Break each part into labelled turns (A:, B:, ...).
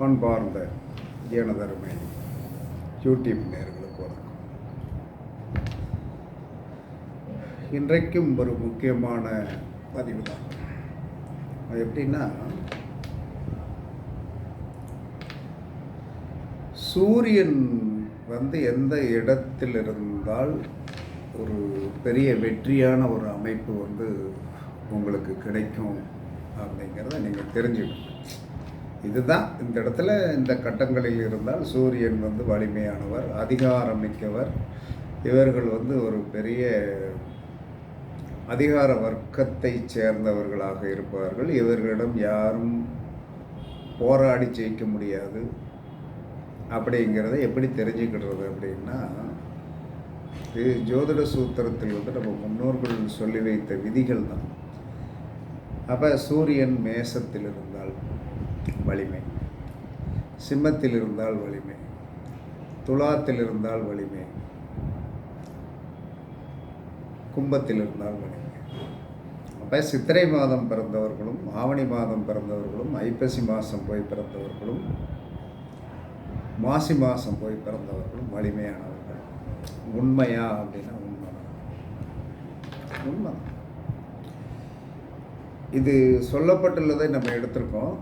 A: பண்பார்ந்த எனதருமை யூடியூப் நேர்களுக்கு வணக்கம். இன்றைக்கும் ஒரு முக்கியமான பதிவு தான் அது எப்படின்னா சூரியன் வந்து எந்த இடத்தில் இருந்தால் ஒரு பெரிய வெற்றியான ஒரு அமைப்பு வந்து உங்களுக்கு கிடைக்கும் அப்படிங்கிறத நீங்கள் தெரிஞ்சுக்கணும். இதுதான் இந்த இடத்துல இந்த கட்டங்களில் இருந்தால் சூரியன் வந்து வலிமையானவர் அதிகாரம் மிக்கவர். இவர்கள் வந்து ஒரு பெரிய அதிகார வர்க்கத்தை சேர்ந்தவர்களாக இருப்பார்கள். இவர்களிடம் யாரும் போராடி ஜெயிக்க முடியாது. அப்படிங்கிறத எப்படி தெரிஞ்சுக்கிடுறது அப்படின்னா இது ஜோதிட சூத்திரத்தில் வந்து நம்ம முன்னோர்கள் சொல்லி வைத்த விதிகள் தான். அப்போ சூரியன் மேசத்தில் இருந்தால் வலிமை. சிம்மத்தில் இருந்தால் வலிமை. துலாத்தில் இருந்தால் வலிமை. கும்பத்தில் இருந்தால் வலிமை. அப்போ சித்திரை மாதம் பிறந்தவர்களும் ஆவணி மாதம் பிறந்தவர்களும் ஐப்பசி மாதம் போய் பிறந்தவர்களும் மாசி மாதம் போய் பிறந்தவர்களும் வலிமையானவர்கள். உண்மையா அப்படின்னா உண்மைதான். உண்மைதான். இது சொல்லப்பட்டுள்ளதை நம்ம எடுத்திருக்கோம்.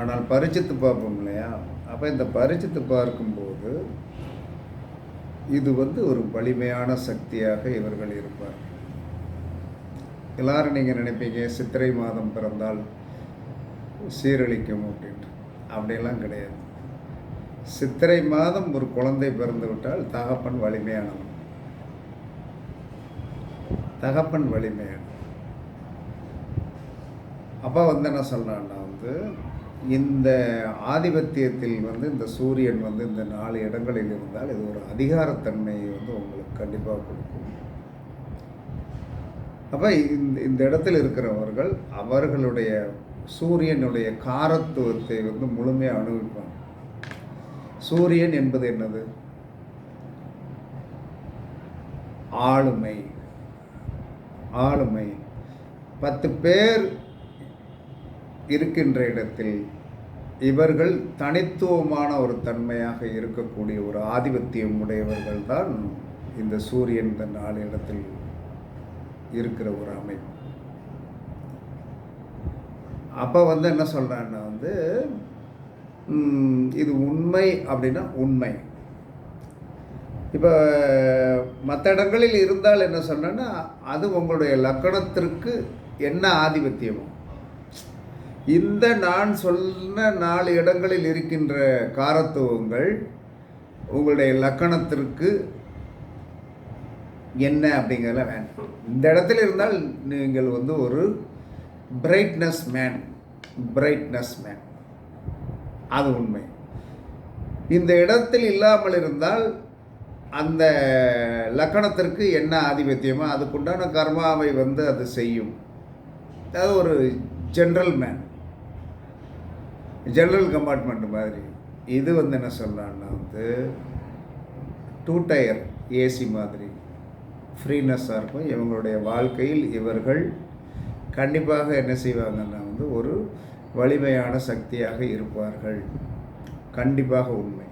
A: ஆனால் பரிச்சித்து பார்ப்போம் இல்லையா? அப்போ இந்த பரிச்சித்து பார்க்கும்போது இது வந்து ஒரு வலிமையான சக்தியாக இவர்கள் இருப்பார். எல்லாரும் நீங்கள் நினைப்பீங்க சித்திரை மாதம் பிறந்தால் சீரழிக்கும் அப்படின்ட்டு. அப்படியெல்லாம் கிடையாது. சித்திரை மாதம் ஒரு குழந்தை பிறந்து விட்டால் தகப்பன் வலிமையானவன் தகப்பன் வலிமையானவன் அப்பா வந்து என்ன சொல்கிறான்னா வந்து இந்த ஆதிபத்தியத்தில் வந்து இந்த சூரியன் வந்து இந்த நாலு இடங்களில் இருந்தால் இது ஒரு அதிகாரத்தன்மையை வந்து உங்களுக்கு கண்டிப்பாக கொடுக்கும். அப்போ இந்த இந்த இடத்தில் இருக்கிறவர்கள் அவர்களுடைய சூரியனுடைய காரத்துவத்தை வந்து முழுமையாக அனுபவிப்பாங்க. சூரியன் என்பது என்னது? ஆளுமை. ஆளுமை. பத்து பேர் இருக்கின்ற இடத்தில் இவர்கள் தனித்துவமான ஒரு தன்மையாக இருக்கக்கூடிய ஒரு ஆதிபத்தியம் உடையவர்கள் தான் இந்த சூரியன் இந்த நாலு இடத்தில் இருக்கிற ஒரு அமைப்பு. அப்போ வந்து என்ன சொல்கிறான்னா வந்து இது உண்மை அப்படின்னா உண்மை. இப்போ மற்ற இடங்களில் இருந்தால் என்ன சொன்னேன்னா அது உங்களுடைய லக்கணத்திற்கு என்ன ஆதிபத்தியமோ. இந்த நான் சொன்ன நாலு இடங்களில் இருக்கின்ற காரத்துவங்கள் உங்களுடைய லக்கணத்திற்கு என்ன அப்படிங்கிறத வேண்டாம். இந்த இடத்துல இருந்தால் நீங்கள் வந்து ஒரு பிரைட்னஸ் மேன் பிரைட்னஸ் மேன் அது உண்மை. இந்த இடத்தில் இல்லாமல் இருந்தால் அந்த லக்கணத்திற்கு என்ன ஆதிபத்தியமோ அதுக்குண்டான கர்மாவை வந்து அது செய்யும். அது ஒரு ஜென்ரல் மேன் ஜென்ரல் கம்பார்ட்மெண்ட் மாதிரி. இது வந்து என்ன சொல்லலான்னா வந்து டூ டயர் ஏசி மாதிரி. ஃப்ரீனஸ்ஸாக இருக்கும். இவங்களுடைய வாழ்க்கையில் இவர்கள் கண்டிப்பாக என்ன செய்வாங்கன்னா வந்து ஒரு வலிமையான சக்தியாக இருப்பார்கள். கண்டிப்பாக உண்மை.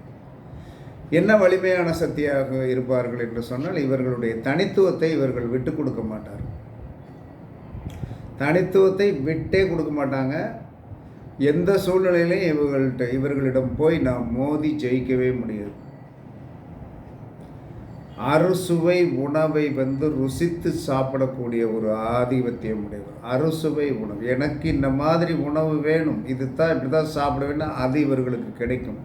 A: என்ன வலிமையான சக்தியாக இருப்பார்கள் என்று சொன்னால் இவர்களுடைய தனித்துவத்தை இவர்கள் விட்டு கொடுக்க மாட்டார்கள். தனித்துவத்தை விட்டே கொடுக்க மாட்டாங்க. எந்த சூழ்நிலையிலையும் இவர்கள்ட்ட இவர்களிடம் போய் நாம் மோதி ஜெயிக்கவே முடியாது. அறுசுவை உணவை வந்து ருசித்து சாப்பிடக்கூடிய ஒரு ஆதிபத்தியம் உடையவர். அறுசுவை உணவு. எனக்கு இந்த மாதிரி உணவு வேணும். இது தான் இப்படி தான் சாப்பிடுவேன்னா அது இவர்களுக்கு கிடைக்கும்.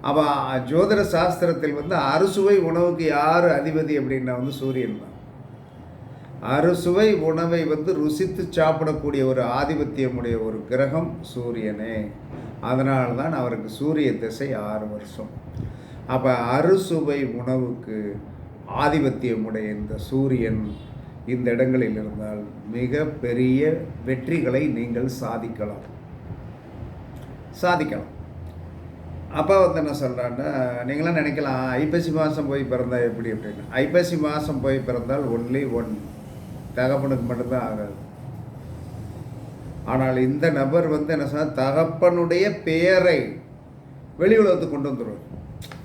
A: அவள் ஜோதிட சாஸ்திரத்தில் வந்து அறுசுவை உணவுக்கு யார் அதிபதி அப்படின்னா வந்து சூரியன் தான். அறுசுவை உணவை வந்து ருசித்து சாப்பிடக்கூடிய ஒரு ஆதிபத்தியமுடைய ஒரு கிரகம் சூரியனே. அதனால்தான் அவருக்கு சூரிய திசை ஆறு வருஷம். அப்போ அறுசுவை உணவுக்கு ஆதிபத்தியமுடைய இந்த சூரியன் இந்த இடங்களில் இருந்தால் மிக பெரிய வெற்றிகளை நீங்கள் சாதிக்கலாம். சாதிக்கலாம். அப்பா வந்து என்ன சொல்கிறான்னா நீங்களாம் நினைக்கலாம் ஐப்பசி மாதம் போய் பிறந்தால் எப்படி அப்படின்னு. ஐப்பசி மாதம் போய் பிறந்தால் ஒன்லி ஒன் தகப்பனுக்கு மட்டும்தான் ஆகாது. ஆனால் இந்த நபர் வந்து என்ன சொன்னால் தகப்பனுடைய பெயரை வெளி உலகத்துக்கு கொண்டு வந்துடுவார்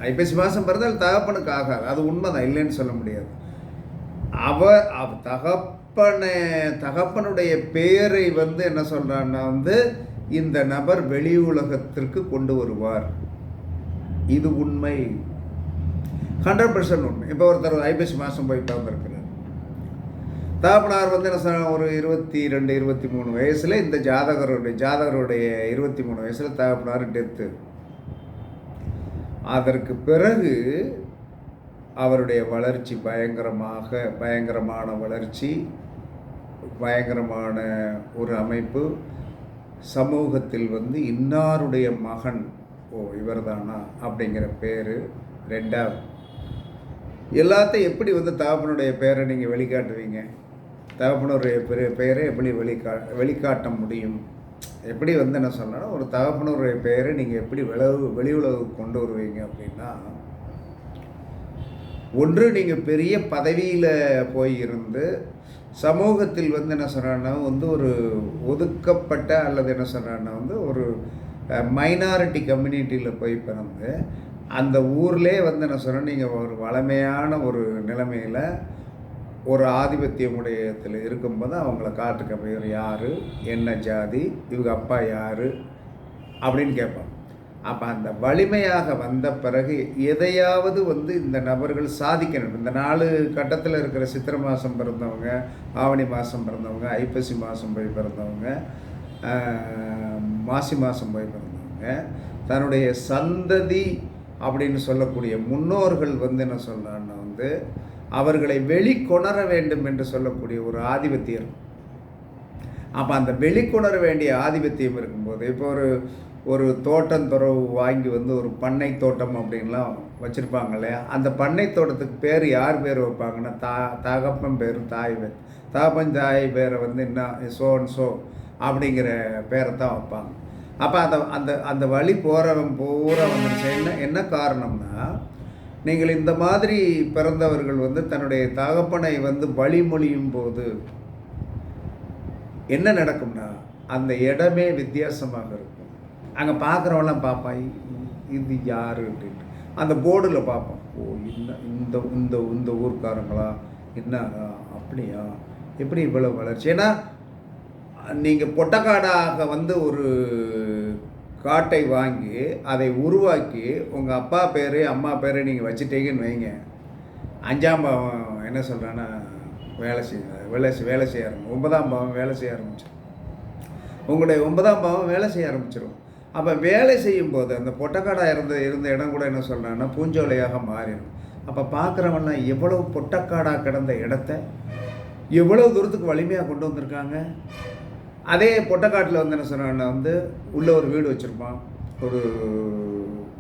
A: ஐப்பசி மாதம் பிறந்தால் தகப்பனுக்கு ஆகாது. அது உண்மைதான் இல்லைன்னு சொல்ல முடியாது. அவர் அவ தகப்பனை தகப்பனுடைய பெயரை வந்து என்ன சொல்கிறான்னா வந்து இந்த நபர் வெளி உலகத்திற்கு கொண்டு வருவார். இது உண்மை. ஹண்ட்ரட் பர்சன்ட் உண்மை. இப்போ ஒருத்தர் ஐப்பசி மாதம் போய் பிறந்திருக்கிறார். தகப்பனார் வந்து என்ன சொன்ன ஒரு இருபத்தி ரெண்டு இருபத்தி மூணு வயசில் இந்த ஜாதகருடைய ஜாதகருடைய இருபத்தி மூணு வயசில் தகப்பனார் டெத்து அதற்கு பிறகு அவருடைய வளர்ச்சி பயங்கரமாக பயங்கரமான வளர்ச்சி பயங்கரமான ஒரு அமைப்பு. சமூகத்தில் வந்து இன்னாருடைய மகன் ஓ இவர்தானா? அப்படிங்கிற பேர் ரெண்டாவது. எல்லாத்தையும் எப்படி வந்து தாப்பனுடைய பேரை நீங்கள் வெளிக்காட்டுவீங்க? தகப்பனுடைய பெரிய பெயரை எப்படி வெளிக்கா வெளிக்காட்ட முடியும்? எப்படி வந்து என்ன சொல்லணும்னா ஒரு தகப்பனுடைய பெயரை நீங்கள் எப்படி விளவு வெளி உலகுக்கு கொண்டு வருவீங்க அப்படின்னா ஒன்று நீங்கள் பெரிய பதவியில் போய் இருந்து சமூகத்தில் வந்து என்ன சொல்கிறாங்கன்னா வந்து ஒரு ஒதுக்கப்பட்ட அல்லது என்ன சொல்கிறாங்கன்னா வந்து ஒரு மைனாரிட்டி கம்யூனிட்டியில் போய் பிறந்து அந்த ஊர்லேயே வந்து என்ன சொல்கிறேன் நீங்கள் ஒரு வளமையான ஒரு நிலைமையில் ஒரு ஆதிபத்தியமுடையத்தில் இருக்கும்போது அவங்கள காட்டுக்க பேர் யார்? என்ன ஜாதி? இவங்க அப்பா யார்? அப்படின்னு கேட்பாங்க அப்போ அந்த வலிமையாக வந்த பிறகு எதையாவது வந்து இந்த நபர்கள் சாதிக்கணும். இந்த நாலு கட்டத்தில் இருக்கிற சித்திரை மாதம் பிறந்தவங்க ஆவணி மாதம் பிறந்தவங்க ஐப்பசி மாதம் போய் பிறந்தவங்க மாசி மாதம் போய் பிறந்தவங்க தன்னுடைய சந்ததி அப்படின்னு சொல்லக்கூடிய முன்னோர்கள் வந்து என்ன சொல்கிறான்னா வந்து அவர்களை வெளிக்கொணர வேண்டும் என்று சொல்லக்கூடிய ஒரு ஆதிபத்தியம். அப்போ அந்த வெளிக்கொணர வேண்டிய ஆதிபத்தியம் இருக்கும்போது இப்போ ஒரு ஒரு தோட்டம் துறவு வாங்கி வந்து ஒரு பண்ணை தோட்டம் அப்படின்லாம் வச்சுருப்பாங்க இல்லையா? அந்த பண்ணை தோட்டத்துக்கு பேர் யார் பேர் வைப்பாங்கன்னா தா தகப்பன் பேர் தாய் பேர் தகப்பன் தாய் பேரை வந்து என்ன சோன் சோ அப்படிங்கிற பேரை தான் வைப்பாங்க. அப்போ அந்த அந்த அந்த வழி போகிறவன் பூரா வந்துருச்சு. என்ன என்ன காரணம்னா நீங்கள் இந்த மாதிரி பிறந்தவர்கள் வந்து தன்னுடைய தகப்பனை வந்து வழிமொழியும் போது என்ன நடக்கும்னா அந்த இடமே வித்தியாசமாக இருக்கும். அங்கே பார்க்குறவெல்லாம் பார்ப்பான் இது யார்? அப்படின்ட்டு. அந்த போர்டில் பார்ப்போம் ஓ இந்த இந்த இந்த இந்த ஊர்க்காரங்களா? என்ன அப்படியா? எப்படி இவ்வளோ வளர்ச்சி? ஏன்னா நீங்கள் பொட்டக்காடாக வந்து ஒரு காட்டை வாங்கி அதை உருவாக்கி உங்கள் அப்பா பேர் அம்மா பேரை நீங்கள் வச்சுட்டீங்கன்னு வைங்க. அஞ்சாம் பாவம் என்ன சொல்கிறேன்னா வேலை செய்ய வேலை செய்- வேலை செய்ய ஆரம்பிச்சு. ஒன்பதாம் பாவம் வேலை செய்ய ஆரம்பிச்சிடும் உங்களுடைய ஒன்பதாம் பாவம் வேலை செய்ய ஆரம்பிச்சிடும் அப்போ வேலை செய்யும்போது அந்த பொட்டக்காடாக இருந்த இருந்த இடம் கூட என்ன சொல்கிறாங்கன்னா பூஞ்சோலையாக மாறிடும் அப்போ பார்க்குறவன்லாம் எவ்வளவு பொட்டக்காடாக கிடந்த இடத்த எவ்வளோ தூரத்துக்கு வலிமையாக கொண்டு வந்திருக்காங்க? அதே பொட்டக்காட்டில் வந்து என்ன சொன்னான்னா வந்து உள்ளே ஒரு வீடு வச்சுருப்பான். ஒரு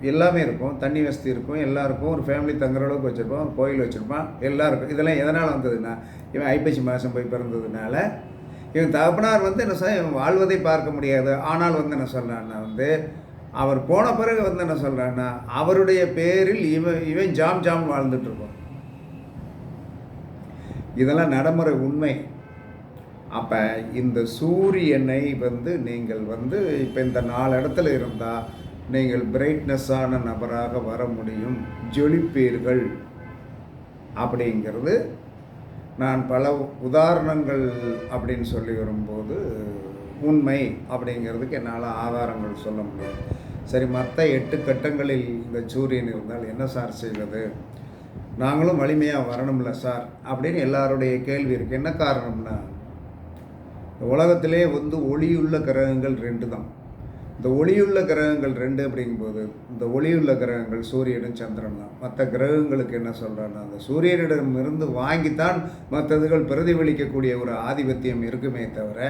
A: எல்லாமே இருக்கும். தண்ணி வசதி இருக்கும். எல்லாருக்கும் ஒரு ஃபேமிலி தங்குற அளவுக்கு வச்சுருப்பான். ஒரு கோயில் வச்சுருப்பான். எல்லாம் இருக்கும் இதெல்லாம் எதனால் வந்ததுன்னா இவன் ஐப்பசி மாதம் போய் பிறந்ததுனால இவன் தகப்பனார் வந்து என்ன சொல்ல இவன் வாழ்வதை பார்க்க முடியாது. ஆனால் வந்து என்ன சொல்கிறான்னா வந்து அவர் போன பிறகு வந்து என்ன சொல்கிறான்னா அவருடைய பேரில் இவன் இவன் ஜாம் ஜாம் வாழ்ந்துட்டு இதெல்லாம் நடைமுறை உண்மை. அப்போ இந்த சூரியனை வந்து நீங்கள் வந்து இப்போ இந்த நாலு இடத்துல இருந்தால் நீங்கள் பிரைட்னஸ்ஸான நபராக வர முடியும். ஜொலிப்பீர்கள். அப்படிங்கிறது நான் பல உதாரணங்கள் அப்படின்னு சொல்லி வரும்போது உண்மை அப்படிங்கிறதுக்கு என்னால் ஆதாரங்கள் சொல்ல முடியும். சரி மற்ற எட்டு கட்டங்களில் இந்த சூரியன் இருந்தால் என்ன சார் செய்வது? நாங்களும் வலிமையாக வரணும்ல சார் அப்படின்னு எல்லாருடைய கேள்வி இருக்குது என்ன காரணம்னா உலகத்திலே வந்து ஒளியுள்ள கிரகங்கள் ரெண்டு தான். இந்த ஒளியுள்ள கிரகங்கள் ரெண்டு அப்படிங்கும்போது இந்த ஒளியுள்ள கிரகங்கள் சூரியனும் சந்திரன் தான். மற்ற கிரகங்களுக்கு என்ன சொல்கிறான்னா அந்த சூரியனிடமிருந்து வாங்கித்தான் மற்றதுகள் பிரதிபலிக்கக்கூடிய ஒரு ஆதிபத்தியம் இருக்குமே தவிர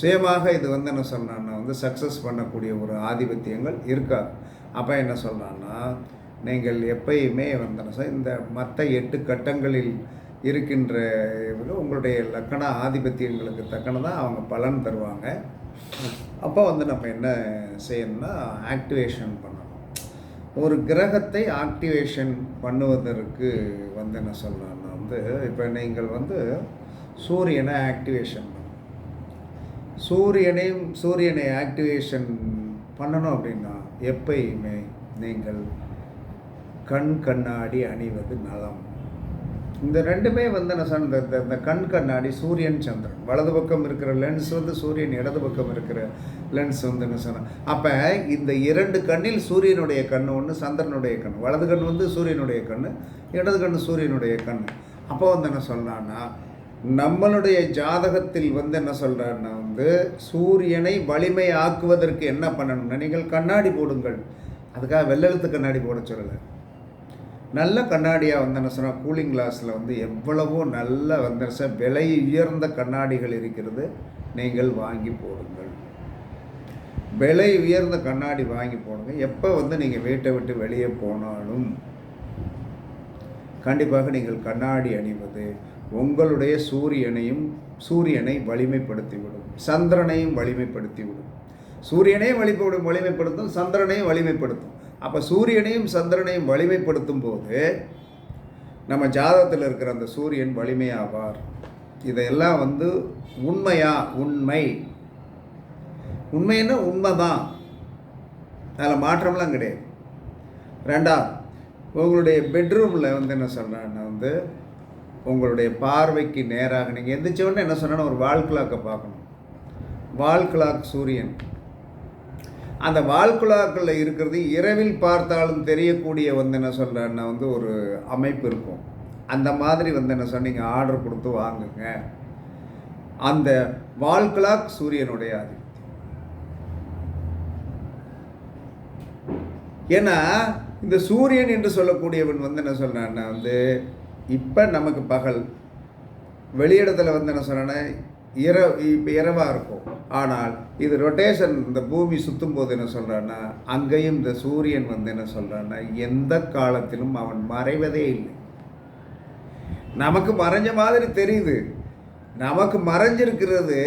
A: சுயமாக இது வந்து என்ன சொல்கிறான்னா வந்து சக்ஸஸ் பண்ணக்கூடிய ஒரு ஆதிபத்தியங்கள் இருக்காது. அப்போ என்ன சொல்கிறான்னா நீங்கள் எப்பயுமே வந்து இந்த மற்ற எட்டு கட்டங்களில் இருக்கின்ற இதில் உங்களுடைய லக்கண ஆதிபத்தியங்களுக்கு தக்கனதான் அவங்க பலன் தருவாங்க. அப்போ வந்து நம்ம என்ன செய்யணும்னா ஆக்டிவேஷன் பண்ணணும். ஒரு கிரகத்தை ஆக்டிவேஷன் பண்ணுவதற்கு வந்து என்ன சொல்லலாம்னா வந்து இப்போ நீங்கள் வந்து சூரியனை ஆக்டிவேஷன் பண்ணணும். சூரியனையும் சூரியனை ஆக்டிவேஷன் பண்ணணும் அப்படின்னா எப்பயுமே நீங்கள் கண் கண்ணாடி அணிவது நலம். இந்த ரெண்டுமே வந்து என்ன சொன்ன இந்த- இந்த- கண் கண்ணாடி சூரியன் சந்திரன். வலது பக்கம் இருக்கிற லென்ஸ் வந்து சூரியன் இடது பக்கம் இருக்கிற லென்ஸ் வந்து என்ன சொன்ன. அப்போ இந்த இரண்டு கண்ணில் சூரியனுடைய கண் ஒன்று சந்திரனுடைய கண் வலது கண் வந்து சூரியனுடைய கண் இடது கண் சூரியனுடைய கண் அப்போ வந்து என்ன சொல்லலான்னா நம்மளுடைய ஜாதகத்தில் வந்து என்ன சொல்கிறாருன்னா வந்து சூரியனை வலிமை ஆக்குவதற்கு என்ன பண்ணணும்னா நீங்கள் கண்ணாடி போடுங்கள். அதுக்காக வெள்ளெழுத்து கண்ணாடி போட சொல்லலை. நல்ல கண்ணாடியாக வந்து சொன்னால் கூலிங் கிளாஸில் வந்து எவ்வளவோ நல்ல வந்து விலை உயர்ந்த கண்ணாடிகள் இருக்கிறது. நீங்கள் வாங்கி போடுங்கள். விலை உயர்ந்த கண்ணாடி வாங்கி போடுங்க. எப்போ வந்து நீங்கள் வீட்டை விட்டு வெளியே போனாலும் கண்டிப்பாக நீங்கள் கண்ணாடி அணிவது உங்களுடைய சூரியனையும் சூரியனை வலிமைப்படுத்திவிடும். சந்திரனையும் வலிமைப்படுத்திவிடும். சூரியனையும் வலிமைப்படும் வலிமைப்படுத்தும் சந்திரனையும் வலிமைப்படுத்தும். அப்போ சூரியனையும் சந்திரனையும் வலிமைப்படுத்தும் போது நம்ம ஜாதகத்தில் இருக்கிற அந்த சூரியன் வலிமையாவார். இதையெல்லாம் வந்து உண்மையா உண்மை. உண்மைன்னா உண்மைதான். அதில் மாற்றம்லாம் கிடையாது. ரெண்டாவது உங்களுடைய பெட்ரூமில் வந்து என்ன சொல்கிறேன்னா வந்து உங்களுடைய பார்வைக்கு நேராக நீங்கள் எந்திரிச்ச உடனே என்ன சொன்னால் ஒரு வால் கிளாக்கை பார்க்கணும். வால் கிளாக் சூரியன். அந்த வால் இருக்கிறது இரவில் பார்த்தாலும் தெரியக்கூடிய வந்து என்ன சொல்கிறேன்னா வந்து ஒரு அமைப்பு இருக்கும். அந்த மாதிரி வந்து என்ன சொன்னீங்க ஆர்டர் கொடுத்து வாங்குங்க. அந்த வால்குலாக் சூரியனுடைய ஆதிக்கம் ஏன்னா இந்த சூரியன் என்று சொல்லக்கூடியவன் வந்து என்ன சொல்கிறான்னா வந்து இப்போ நமக்கு பகல். வெளியிடத்தில் வந்து என்ன சொல்கிறேன்னா இர இப்போ இரவாக இருக்கும். ஆனால் இது ரொட்டேஷன் இந்த பூமி சுற்றும் போது என்ன சொல்கிறான்னா அங்கேயும் இந்த சூரியன் வந்து என்ன சொல்கிறான்னா எந்த காலத்திலும் அவன் மறைவதே இல்லை. நமக்கு மறைஞ்ச மாதிரி தெரியுது. நமக்கு மறைஞ்சிருக்கிறது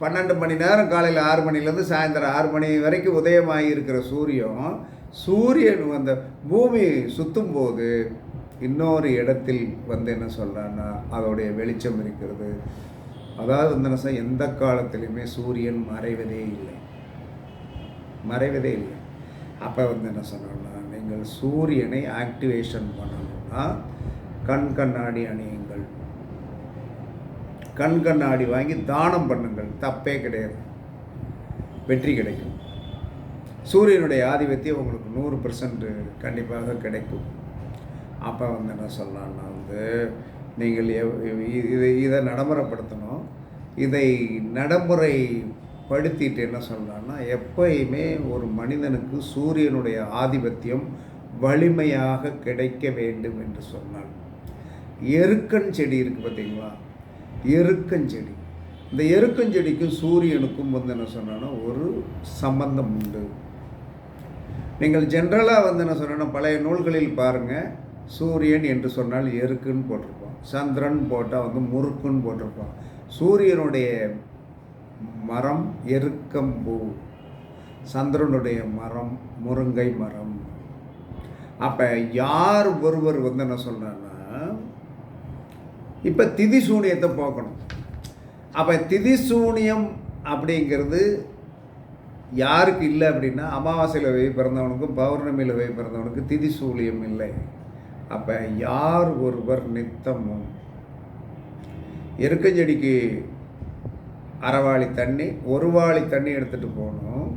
A: பன்னெண்டு மணி நேரம் காலையில் ஆறு மணிலேருந்து சாயந்தரம் ஆறு மணி வரைக்கும் உதயமாகி இருக்கிற சூரியன் சூரியன் அந்த பூமி சுற்றும் போது இன்னொரு இடத்தில் வந்து என்ன சொல்கிறான்னா அதோடைய வெளிச்சம் இருக்கிறது. அதாவது வந்து என்ன எந்த காலத்திலையுமே சூரியன் மறைவதே இல்லை. மறைவதே இல்லை. அப்போ வந்து என்ன சொன்னோம்னா நீங்கள் சூரியனை ஆக்டிவேஷன் பண்ணணும்னா கண் கண்ணாடி அணியுங்கள். கண் கண்ணாடி வாங்கி தானம் பண்ணுங்கள். தப்பே கிடையாது. வெற்றி கிடைக்கும். சூரியனுடைய ஆதிபத்தியம் உங்களுக்கு நூறு பர்சன்ட் கண்டிப்பாக கிடைக்கும். அப்போ வந்து என்ன சொல்லலான்னா வந்து நீங்கள் இதை இதை நடைமுறைப்படுத்தணும். இதை நடைமுறைப்படுத்திட்டு என்ன சொல்லலான்னா எப்பயுமே ஒரு மனிதனுக்கு சூரியனுடைய ஆதிபத்தியம் வலிமையாக கிடைக்க வேண்டும் என்று சொன்னான் எருக்கன் செடி இருக்குது பார்த்தீங்களா? எருக்கஞ்செடி இந்த எருக்கஞ்செடிக்கும் சூரியனுக்கும் வந்து என்ன சொன்னா ஒரு சம்பந்தம் உண்டு. நீங்கள் ஜென்ரலாக வந்து என்ன சொன்னா பழைய நூல்களில் பாருங்கள் சூரியன் என்று சொன்னால் எருக்குன்னு போட்டிருப்போம். சந்திரன் போட்டால் வந்து முறுக்குன்னு போட்டிருப்போம். சூரியனுடைய மரம் எருக்கம்பூ சந்திரனுடைய மரம் முருங்கை மரம். அப்போ யார் ஒருவர் வந்து என்ன சொல்கிறான்னா இப்போ திதி சூனியத்தை போக்கணும் அப்போ திதி சூனியம் அப்படிங்கிறது யாருக்கு இல்லை அப்படின்னா அமாவாசையில் போய் பிறந்தவனுக்கும் பௌர்ணமியில் போய் பிறந்தவனுக்கு திதி சூழியம் இல்லை. அப்போ யார் ஒருவர் நித்தமும்? எருக்கஞ்செடிக்கு அறவாளி தண்ணி ஒரு வாளி தண்ணி எடுத்துகிட்டு போகணும்.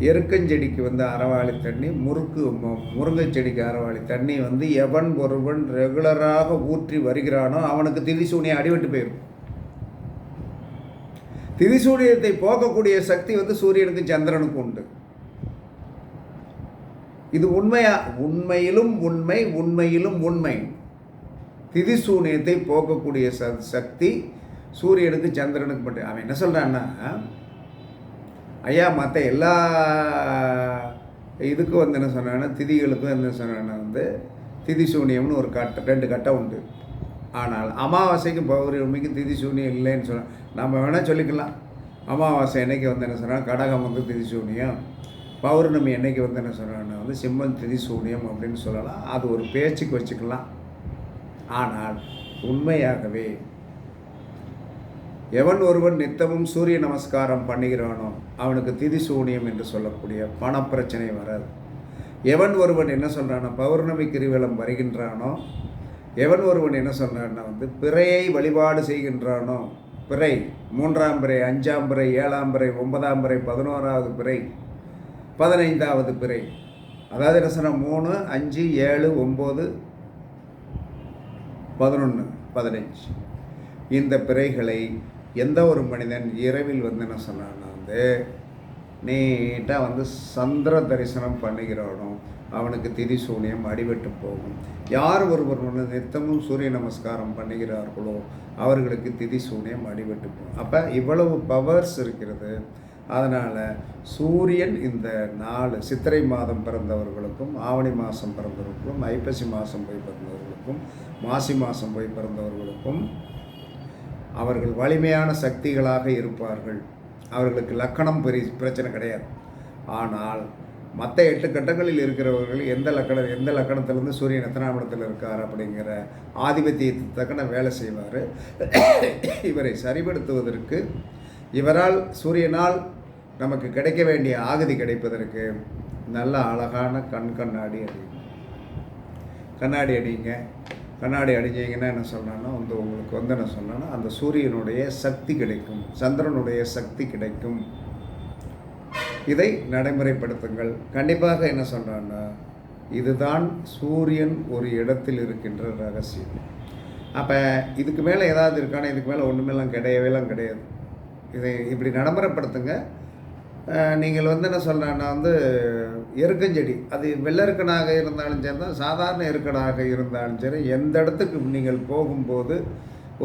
A: எருக்கஞ்செடிக்கு வந்து அறவாளி தண்ணி முறுக்கு மு- செடிக்கு அறவாளி தண்ணி வந்து எவன் ஒருவன் ரெகுலராக ஊற்றி வருகிறானோ அவனுக்கு திதிசூனியை அடிபட்டு போயிடும் திதிசூனியத்தை போக்கக்கூடிய சக்தி வந்து சூரியனுக்கும் சந்திரனுக்கும் உண்டு. இது உண்மையா? உண்மையிலும் உண்மை உண்மையிலும் உண்மை. திதிசூனியத்தை போக்கக்கூடிய ச சக்தி சூரியனுக்கு சந்திரனுக்கு மட்டும் அவன் என்ன சொல்கிறான்னா ஐயா மற்ற எல்லா இதுக்கும் வந்து என்ன சொன்னான்னா திதிகளுக்கும் என்ன சொன்னான்னா வந்து திதி சூனியம்னு ஒரு கட்ட ரெண்டு கட்டம் உண்டு. ஆனால் அமாவாசைக்கும் பௌர்ணமிக்கும் திதி சூனியம் இல்லைன்னு சொன்னால் நம்ம வேணால் சொல்லிக்கலாம். அமாவாசை என்னைக்கு வந்து என்ன சொன்னால் கடகம் வந்து திதி சூனியம். பௌர்ணமி என்னைக்கு வந்து என்ன சொன்னான்னா வந்து சிம்மன் திதி சூனியம் அப்படின்னு சொல்லலாம். அது ஒரு பேச்சுக்கு வச்சுக்கலாம். ஆனால் உண்மையாகவே எவன் ஒருவன் நித்தமும் சூரிய நமஸ்காரம் பண்ணுகிறானோ அவனுக்கு திதி சூனியம் என்று சொல்லக்கூடிய பணப்பிரச்சனை வராது. எவன் ஒருவன் என்ன சொல்கிறானோ பௌர்ணமி கிரிவலம் வருகின்றானோ எவன் ஒருவன் என்ன சொல்கிறான்னா வந்து பிறையை வழிபாடு செய்கின்றானோ பிறை மூன்றாம் பிறை அஞ்சாம் பிறை ஏழாம் பிறை ஒன்பதாம் பிறை பதினோராவது பிறை பதினைந்தாவது பிறை. அதாவது என்ன சொன்னால் மூணு அஞ்சு ஏழு ஒம்பது பதினொன்று பதினஞ்சு. இந்த பிறைகளை எந்த ஒரு மனிதன் இரவில் வந்து என்ன சொன்னான்னா வந்து நீட்டாக வந்து சந்திர தரிசனம் பண்ணுகிறானோ அவனுக்கு திதி சூனியம் அடிபட்டு போகும். யார் ஒருவர் வந்து நித்தமும் சூரிய நமஸ்காரம் பண்ணுகிறார்களோ அவர்களுக்கு திதி சூனியம் அடிபட்டு போகும். அப்போ இவ்வளவு பவர்ஸ் இருக்கிறது. அதனால் சூரியன் இந்த நாலு சித்திரை மாதம் பிறந்தவர்களுக்கும் ஆவணி மாதம் பிறந்தவர்களுக்கும் ஐப்பசி மாதம் போய் பிறந்தவர்களுக்கும் மாசி மாதம் போய் பிறந்தவர்களுக்கும் அவர்கள் வலிமையான சக்திகளாக இருப்பார்கள். அவர்களுக்கு லக்கணம் பெரிய பிரச்சனை கிடையாது. ஆனால் மற்ற எட்டு கட்டங்களில் இருக்கிறவர்கள் எந்த லக்கணம் எந்த லக்கணத்திலேருந்து சூரியன் எத்தனாம் இடத்தில் இருக்கார் அப்படிங்கிற ஆதிபத்தியத்தை தக்கன வேலை செய்வார். இவரை சரிபடுத்துவதற்கு இவரால் சூரியனால் நமக்கு கிடைக்க வேண்டிய ஆகுதி கிடைப்பதற்கு நல்ல அழகான கண் கண்ணாடி அடிங்க கண்ணாடி அடிங்க. கண்ணாடி அடிஞ்சீங்கன்னா என்ன சொல்கிறேன்னா வந்து உங்களுக்கு வந்து என்ன சொன்னேன்னா அந்த சூரியனுடைய சக்தி கிடைக்கும். சந்திரனுடைய சக்தி கிடைக்கும். இதை நடைமுறைப்படுத்துங்கள். கண்டிப்பாக என்ன சொல்கிறான்னா இதுதான் சூரியன் ஒரு இடத்தில் இருக்கின்ற ரகசியம். அப்போ இதுக்கு மேலே ஏதாவது இருக்கானே இதுக்கு மேலே ஒன்றுமேலாம் கிடையவேலாம் கிடையாது. இதை இப்படி நடைமுறைப்படுத்துங்க. நீங்கள் வந்து என்ன சொல்கிறேன்னா வந்து எருக்கஞ்செடி. அது வெள்ளெருக்கனாக இருந்தாலும் சரி தான் சாதாரண எருக்கனாக இருந்தாலும் சரி எந்த இடத்துக்கு நீங்கள் போகும்போது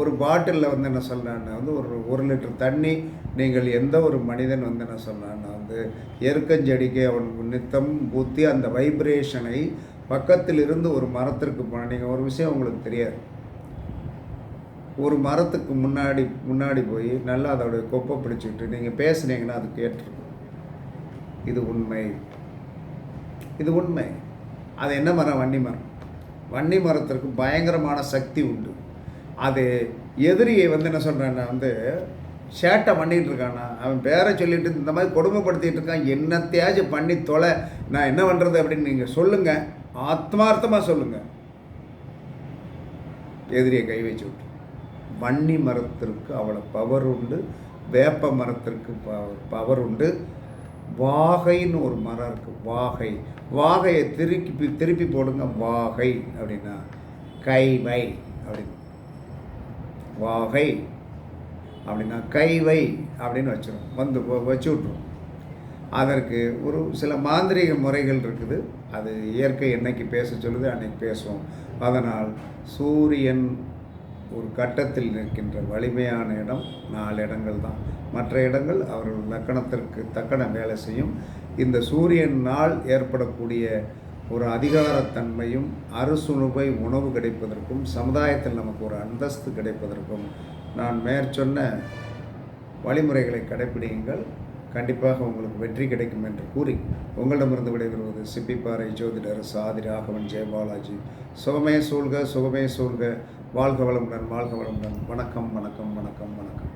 A: ஒரு பாட்டிலில் வந்து என்ன சொல்கிறேன்னா வந்து ஒரு ஒரு லிட்டர் தண்ணி நீங்கள் எந்த ஒரு மனிதன் வந்து என்ன சொல்கிறான்னா வந்து எருக்கஞ்செடிக்கு அவன் நித்தம் ஊற்றி அந்த வைப்ரேஷனை பக்கத்தில் இருந்து ஒரு மரத்திற்கு போன நீங்கள் ஒரு விஷயம் உங்களுக்கு தெரியாது. ஒரு மரத்துக்கு முன்னாடி முன்னாடி போய் நல்லா அதோடைய கொப்பை பிடிச்சிக்கிட்டு நீங்கள் பேசுனீங்கன்னா அது கேட்டுருக்கும். இது உண்மை. இது உண்மை. அது என்ன மரம்? வன்னி மரம். வன்னி மரத்திற்கு பயங்கரமான சக்தி உண்டு. அது எதிரியை வந்து என்ன சொல்கிறேன்னா வந்து சேட்டை பண்ணிகிட்டு இருக்கானா அவன் பேரை சொல்லிட்டு இந்த மாதிரி கொடுமைப்படுத்திட்டு இருக்கான் என்னத்தையாச்சும் பண்ணி தொலை. நான் என்ன பண்ணுறது அப்படின்னு நீங்கள் சொல்லுங்கள் ஆத்மார்த்தமாக சொல்லுங்கள் எதிரியை கை வச்சு விட்டு. வன்னி மரத்திற்கு அவ்வளோ பவர் உண்டு. வேப்ப மரத்திற்கு பவர் உண்டு. வாகைன்னு ஒரு மரம் இருக்குது வாகை. வாகையை திருப்பி திருப்பி போடுங்க வாகை அப்படின்னா கைவை அப்படின்னு. வாகை அப்படின்னா கைவை அப்படின்னு வச்சிடும் வந்து வச்சு விட்ருவோம் அதற்கு ஒரு சில மாந்திரீக முறைகள் இருக்குது. அது இயற்கை என்னைக்கு பேச சொல்லுது அன்னைக்கு பேசுவோம். அதனால் சூரியன் ஒரு கட்டத்தில் நிற்கின்ற வலிமையான இடம் நாலு இடங்கள் தான். மற்ற இடங்கள் அவர்கள் லக்கணத்திற்கு தக்கன வேலை செய்யும். இந்த சூரியனால் ஏற்படக்கூடிய ஒரு அதிகாரத்தன்மையும் அறுசுணுவை உணவு கிடைப்பதற்கும் சமுதாயத்தில் நமக்கு ஒரு அந்தஸ்து கிடைப்பதற்கும் நான் மேற்சொன்ன வழிமுறைகளை கடைப்பிடியுங்கள். கண்டிப்பாக உங்களுக்கு வெற்றி கிடைக்கும் என்று கூறி உங்களிடமிருந்து விடைபெறுவது சிப்பிப்பாறை ஜோதிடர் சாதி ராகவன் ஜெயபாலாஜி. சுகமே சூழ்க சுகமே சூழ்க. வாழ்க வளமுடன் வாழ்க வளமுடன். வணக்கம் வணக்கம் வணக்கம் வணக்கம்.